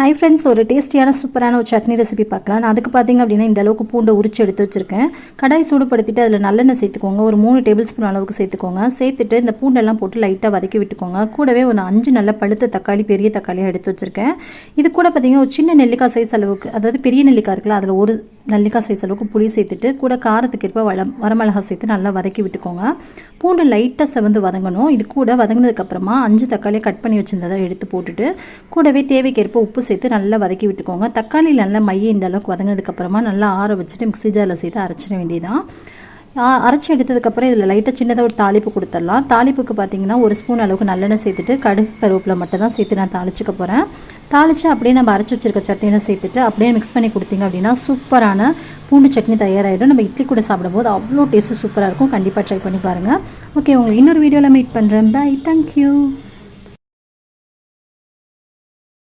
Hi friends ஒரு டேஸ்டியான சூப்பரான ஒரு சட்னி ரெசிபி பார்க்கலாம். நான் அதுக்கு பார்த்தீங்க அப்படின்னா இந்த அளவுக்கு பூண்டை உரிச்சு எடுத்து வச்சிருக்கேன். கடாய் சூடுபடுத்திட்டு அதில் நல்லெண்ணெய் சேர்த்துக்கோங்க. ஒரு மூணு டேபிள் ஸ்பூன் அளவுக்கு சேர்த்துக்கோங்க. சேர்த்துட்டு இந்த பூண்டெல்லாம் போட்டு லைட்டாக வதக்கி விட்டுக்கோங்க. கூடவே ஒரு அஞ்சு நல்ல பழுத்த தக்காளி பெரிய தக்காளியாக எடுத்து வச்சிருக்கேன். இது கூட பார்த்தீங்கன்னா ஒரு சின்ன நெல்லிக்காய் சைஸ் அளவுக்கு அதாவது பெரிய நெல்லிக்காய் இருக்குல்ல அதில் ஒரு நெல்லிக்காய் சைஸ் அளவுக்கு புளி சேர்த்துட்டு கூட காரத்துக்கு ஏற்ப வள வரமிளகா சேர்த்து நல்லா வதக்கி விட்டுக்கோங்க. பூண்டு லைட்டாக செவந்து வதங்கணும். இது கூட வதங்கினதுக்கப்புறமா அஞ்சு தக்காளியை கட் பண்ணி வச்சிருந்ததை எடுத்து போட்டுட்டு கூடவே தேவைக்கேற்ப உப்பு சேர்த்து நல்லா வதக்கி விட்டுக்கோங்க. தக்காளி நல்லா மைய இந்த அளவுக்கு வதங்கினதுக்கப்புறமா நல்லா ஆற வச்சுட்டு மிக்ஸி ஜாரில் சேர்த்து அரைச்சிட வேண்டியதான் அரைச்சி எடுத்ததுக்கப்புறம் இதில் லைட்டாக சின்னதாக ஒரு தாளிப்பு கொடுத்துடலாம் தாளிப்புக்கு பார்த்தீங்கன்னா ஒரு ஸ்பூன் அளவுக்கு நல்லெண்ணெய் சேர்த்துட்டு கடுகு கருவேப்பில் மட்டும் தான் சேர்த்து நான் தாளிச்சுக்க போகிறேன் தாளித்து அப்படியே நம்ம அரைச்சி வச்சிருக்க சட்னியெல்லாம் சேர்த்துட்டு அப்படியே மிக்ஸ் பண்ணி கொடுத்தீங்க அப்படின்னா சூப்பரான பூண்டு சட்னி தயாராகிடும் நம்ம இட்லி கூட சாப்பிடும்போது அவ்வளோ டேஸ்ட்டு சூப்பராக இருக்கும். கண்டிப்பாக ட்ரை பண்ணி பாருங்கள் ஓகே உங்களுக்கு இன்னொரு வீடியோவில் மீட் பண்ணுறேன் பை தேங்க்யூ